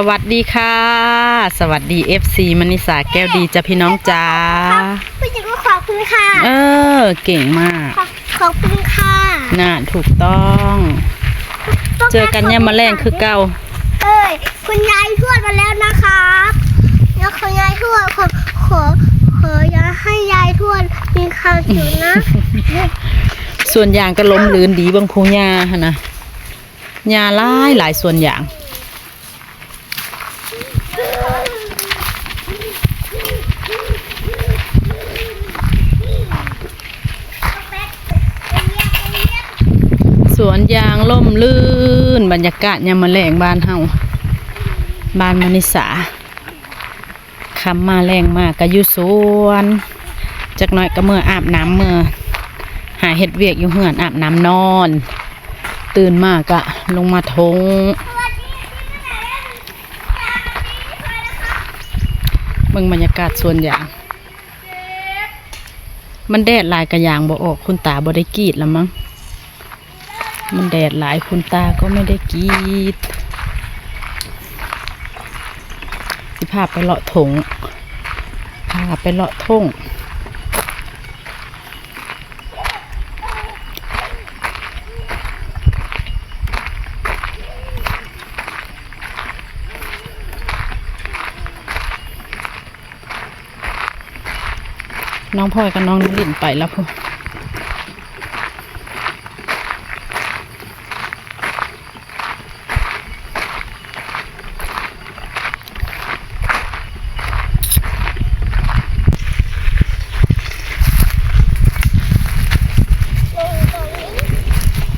สวัสดีค่ะ สวัสดี FC มณิสาแก้วดีจ้ะพี่น้องจ้าผู้หญิงก็ขอบคุณค่ะ เออ เก่งมากขอบขอบคุณค่ะ น่าถูกต้อง เจอกันเนี่ยามมาแรงคือเก่า เอ้ยคุณยายทวดมาแล้วนะครับแล้วคุณยายทวดขอขอขออย่าให้ยายทวดมีข่าวอยู่นะ ส่วนอย่างก็ล้มลืนดีเบางพูญาหนนะญาหลายหลายส่วนอย่าง สวนยาง ล่มลื่น บรรยากาศยามมาแรงบ้านเฮาบ้านมณิสาคำมาแรงมากก็อยู่สวนจักหน่อยก็เมื่ออาบน้ำเมื่อหาเห็ดเวียกอยู่เหือนอาบน้ำนอน ตื่นมากก็ลงมาทงเบิ่งบรรยากาศส่วนอย่าง มันแดดลายกระยางบ่ออกคุณตาบ่ได้กีดแล้วมั้ง มันแดดหลายคุณตาก็ไม่ได้กีดสิพาไปเลาะถงพาไปเลาะท่งน้องพลอยกับน้องนิลินไปแล้วพู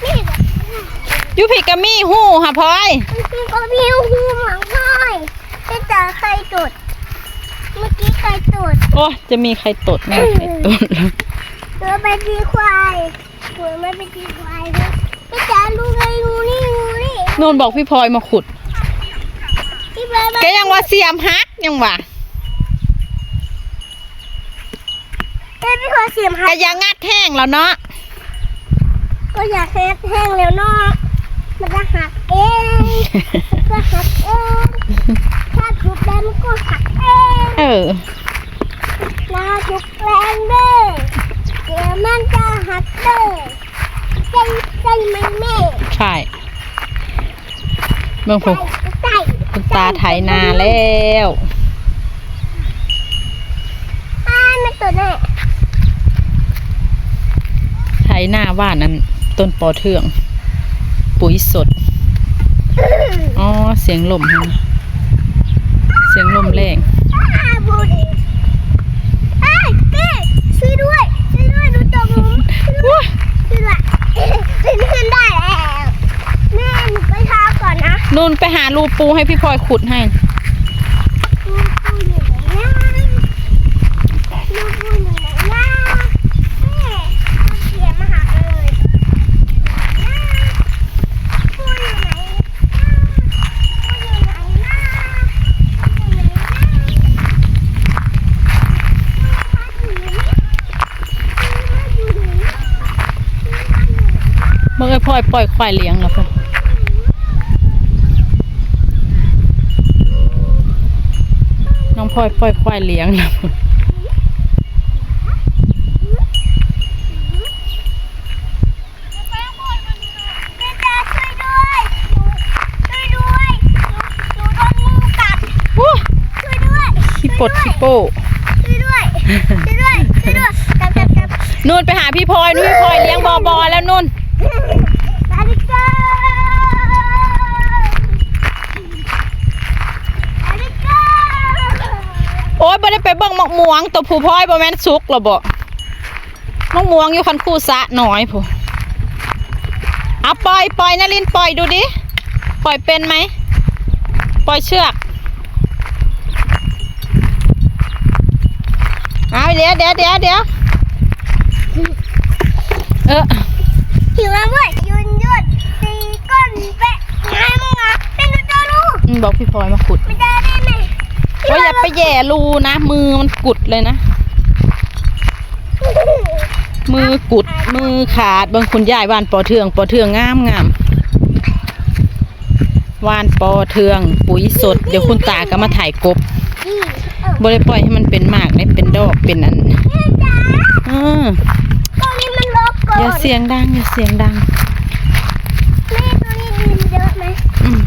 นี่ ยูพิกามี่หู้ค่ะ พลอยมันก็มีหูหมังง่อยไม่เจอใครจุดเมื่อกี้ใครจุดโอ้จะมีใครตดไหมใครตดแล้วเจอไปตีควายหัวไม่ไปตีควายเลยไม่เจอลูกเลยงูนี่งูนี่นนบอกพี่พลอยมาขุดที่เบิร์ดแกยังว่าเสียมฮักยังว่าเอ้ยพี่ขอเสียมแกหักยังงัดแห้งแล้วเนาะก็อยากแห้งแห้งแล้วเนาะ มันจะหักเองมันก็หักเองถ้าจุดแรงมันก็หักเองเออน่าจุดแรงเด้อเดี๋ยวมันจะหักเด้อใจใจไม่แม่ใช่เมืองใจผมใจคุณตาไถนาแล้วอ่ามันตัวแน่ไถนาว่านนั้นต้นปอเทือง ปุ๋ยสด อ๋อ เสียงลมฮะเสียงลมแรงอ่าบุญเอ้ยเก้ช่วยด้วยช่วยด้วยดูตัวมุมช่วยด้วยช่วยด้วยเล่นได้แล้วแม่หนูไปทาก่อนนะนุ่นไปหารูปูให้พี่พลอยขุดให้ ลูกปูอยู่ไหนนะลูกปูอยู่ไหนนะแม่เอาเสียมาหาเลยปูอยู่ไหนนะปูอยู่ไหนนะปูอยู่ไหนนะ เมื่อไอ้พลอยปล่อยควายเลี้ยงแล้วพอน้องพลอยปล่อยควายเลี้ยงแล้วพอแม่จ๋าช่วยด้วยช่วยด้วยหนูโดนงูกัดอู้ช่วยด้วยขี้ปดขี้โป้ช่วยด้วยช่วยด้วยช่วยด้วยกลับกลับกลับนุ่นไปหาพี่พลอยนุ่นพี่พลอยเลี้ยงบอบอแล้วนุ่น ลาลิกาลาลิกา โอ้ยบ่ได้ไปเบิ่งมักม่วงตัวผู้พลอยบ่แม่นสุกหรอบ่มักม่วงอยู่คันคู่สะหน่อยผู้เอาปล่อยปล่อยนารินปล่อยดูดิปล่อยเป็นไหมปล่อยเชือกเอาเดี๋ยวเดี๋ยวเดี๋ยวเดี๋ยวเออหิวแล้วเว้ยยืนยืนตีก้นเป๊ะไงมึงอะเป็นดูตัวลูกอืมบอกพี่พลอยมาขุด ไม่ได้ได้ไหม ว่าอย่าไปแหย่รูนะ มือมันกุดเลยนะ มือกุดมือขาดบางคุณยายบ้านปอเทืองปอเทืองงามงามวานปอเทืองปุ๋ยสด เดี๋ยวคุณตาก็มาถ่ายกบนี่เออบ่ได้ปล่อยให้มันเป็นหมากได้เป็นดอกเป็นอันแม่จ๋าอ่าตรงนี้มันรกก่อนอย่าเสียงดังอย่าเสียงดัง แม่ตรงนี้ดินเยอะไหม อืม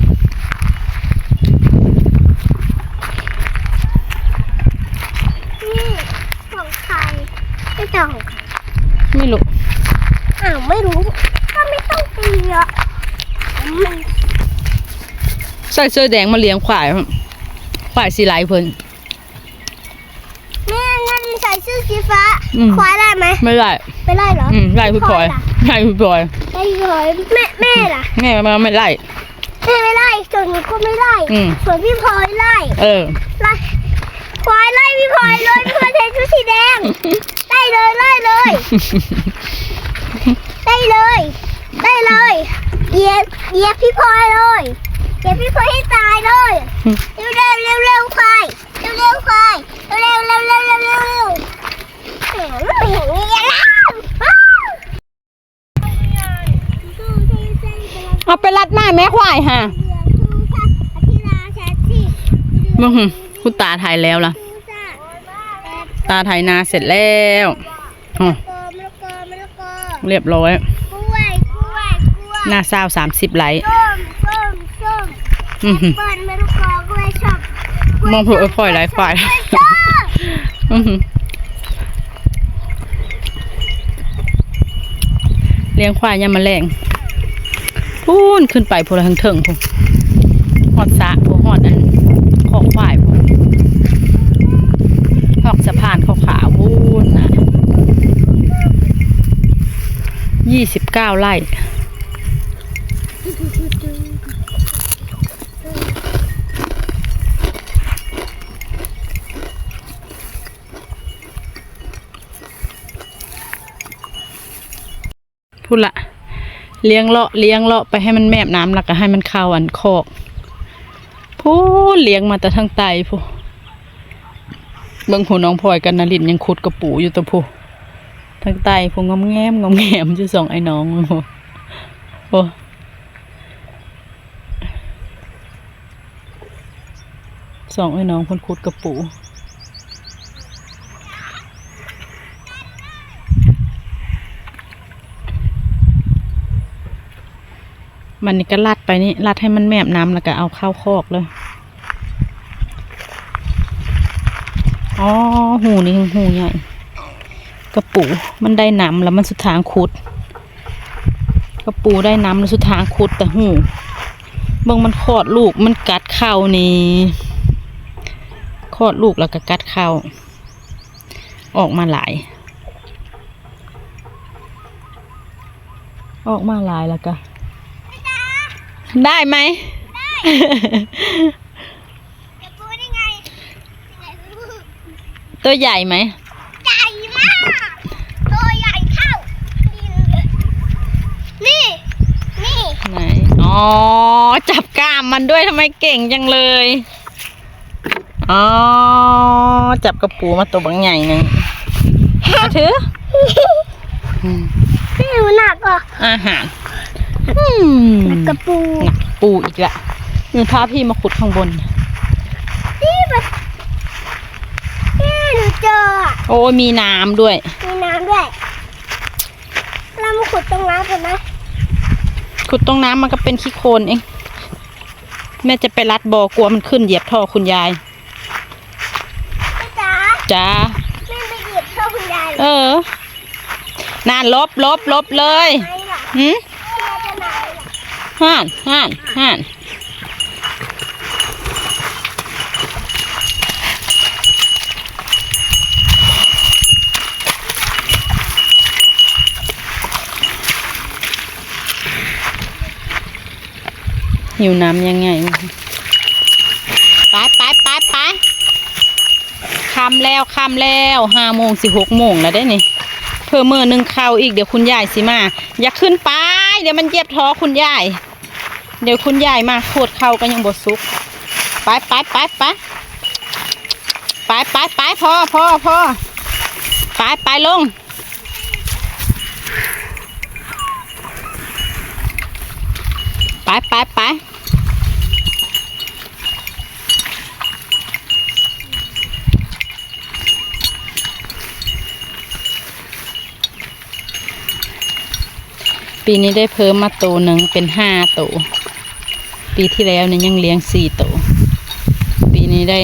นี่ของใครไม่ใช่ของใคร ไม่รู้ อ้าวไม่รู้ก็ไม่ต้องตีเยอะมัน ใส่เสื้อแดงมาเลี้ยงควายครับควายสีไหลเพิ่นแม่งั้นใส่เสื้อสีฟ้าอืมควายได้ไหมไม่ได้ไม่ได้เหรออืมไล่พี่พลอยล่ะไล่พี่พลอยได้เลยแม่แม่ล่ะแม่มาไม่ไล่แม่ไม่ไล่ส่วนหนูก็ไม่ไล่อืมส่วนพี่พลอยไล่เออไล่ควายไล่พี่พลอยเลยพี่พลอยใส่ชุดสีแดงไล่เลยไล่เลยได้เลยได้เลยเหยียบเหยียบพี่พลอยเลย เหยียบพี่พลอยให้ตายเลยเร็วเร็วเร็วเร็วควายเร็วเร็วควายเร็วเร็วเร็วเร็วเร็วเร็วแหมไม่เห็นมีอะไรอ้าวเอาไปรัดหน้าแม่ควายฮะมึงคุณตาถ่ายแล้วล่ะ ตาถ่ายนาเสร็จแล้วเรียบร้อยหน้าซาสามสิบไลท์ หลอือหือมองเผื่อไว้ปล่อยไร้ควายอื้อหือเลี้ยงควายยามมาแรงพูนขึ้นไปพลทังเถิงพูหอดสะพูหอดอันขอกควายพูหอกสะพานขาวขาวพูนนะยี่สิบเก้าไร่ พูดละเลี้ยงเลาะเลี้ยงเลาะไปให้มันแมบน้ำแล้วก็ให้มันเข้าอันคอกพูดเลี้ยงมาแต่ทางไตพูเบิ่งหูน้องพลอยกันนลินยังขุดกระปูอยู่ตัวพูทางไตพูงอมแงมงอมแงมจะส่องไอ้น้องโอ้โอ้ส่องไอ้น้องคนขุดกระปู มันนี่ก็ลัดไปนี่ลัดให้มันแมบน้ำแล้วก็เอาเข้าคอกเลยอ๋อหูนี่หูใหญ่กระปูมันได้น้ำแล้วมันสุดทางคุดกระปูได้น้ำแล้วสุดทางคุดแต่หูเบิ่งมันคลอดลูกมันกัดเข่านี่คลอดลูกแล้วก็กัดเข่าออกมาหลาย ออกมาหลายแล้วก็ ได้ไหมตัวใหญ่ไหมใหญ่มาก ตัวใหญ่เท่าดินเลยนี่ นี่ไหนอ๋อ จับกล้ามมันด้วยทำไมเก่งจังเลย อ๋อ จับกระปูมาตัวบางใหญ่หนึ่งมาถือนี่หนูหนักอะอาหาร อืมกระปูหนักปูอีกละนี่พาพี่มาขุดข้างบน นี่แบบนี่หนูเจออะโอ้ยมีน้ำด้วย มีน้ำด้วย เรามาขุดตรงน้ำกันนะขุดตรงน้ำมันก็เป็นขี้โคลนเอง แม่จะไปรัดบอกลัวมันขึ้นเหยียบท่อคุณยายแม่จ๋าจ้าแม่ไปเหยียบเท่าคุณยายเหรเอออ นานลบลบลบเลยไหนล่ะหืม แม่จะไหนล่ะ ห่านห่านห่านหิวน้ำยังไงไปไปไปไปคำแล้วคำแล้วห้าโมงสิหกโมงแล้วได้นี่เพิ่มมือหนึ่งเข้าอีกเดี๋ยวคุณยายสิมา อย่าขึ้นไป เดี๋ยวมันเหยียบท้อคุณยาย เดี๋ยวคุณยายมาขวดเข้าก็ยังบดซุก ไปไปไปไปไปไปไปพอพอพอไปไปลง ไปไปไปปีนี้ได้เพิ่มมาตัวหนึ่งเป็นห้าตัว ปีที่แล้วเนี่ยยังเลี้ยงสี่ตัว ปีนี้ได้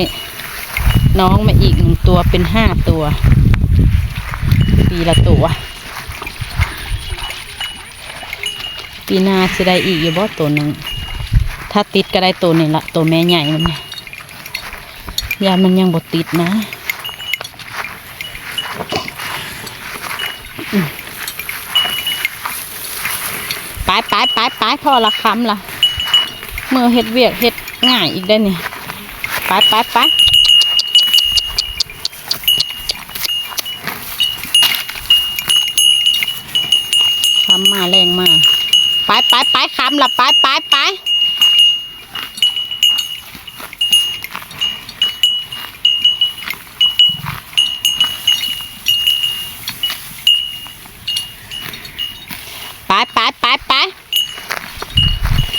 น้องมาอีกหนึ่งตัวเป็นห้าตัว ปีละตัว ปีหน้าจะได้อีกอยู่บ่ตัวหนึ่ง ถ้าติดก็ได้ตัวนี่ละตัวแม่ใหญ่มันเนี่ยยามันยังบ่ติดนะไปไปไปไปพอละคำละ เมื่อเฮ็ดเวียกเฮ็ดง่ายอีกได้เนี่ยไปไปไปคำมาแรงมาไปไปไปคำละไปไปไปไปไปไป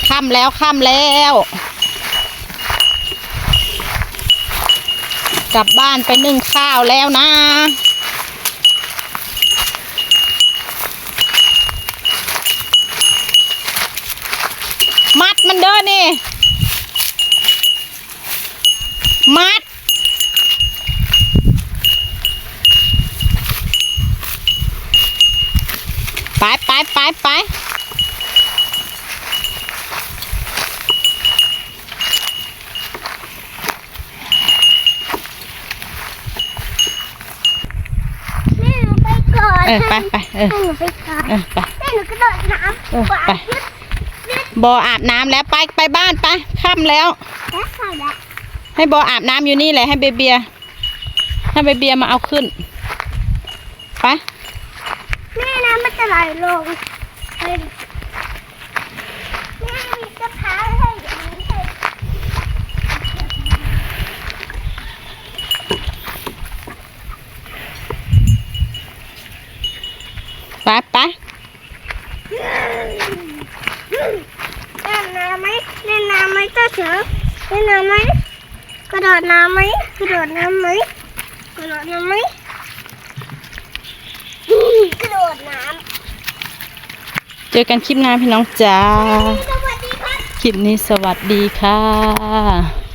ค่ำแล้วค่ำแล้ว กลับบ้านไปนึ่งข้าวแล้วนะ มัดมันเด้อนี่ มัด ไปไปไปไป แม่หนูไปก่อน เออไปไปเออให้หนูไปก่อนเออไปแม่หนูกระโดดน้เออำไปบออาบน้ำแล้วไปไปบ้านไปค่ำแล้ว แล้วค่ะแล้วให้บออาบน้ำอยู่นี่แหละให้เบเบียร์ให้เบเบียร์มาเอาขึ้นไป แม่น้ำมันจะไหลลงเฮ้ยแม่มีกระเพราให้อย่างนี้ให้ ไปไป เล่นน้ำไหมเล่นน้ำไหม เจ้าเสือเล่นน้ำไหมกระโดดน้ำไหมกระโดดน้ำไหมกระโดดน้ำไหมกระโดดน้ำเจอกันคลิปหน้าพี่น้องจ้า สวัสดีครับ คลิปนี้สวัสดีค่ะ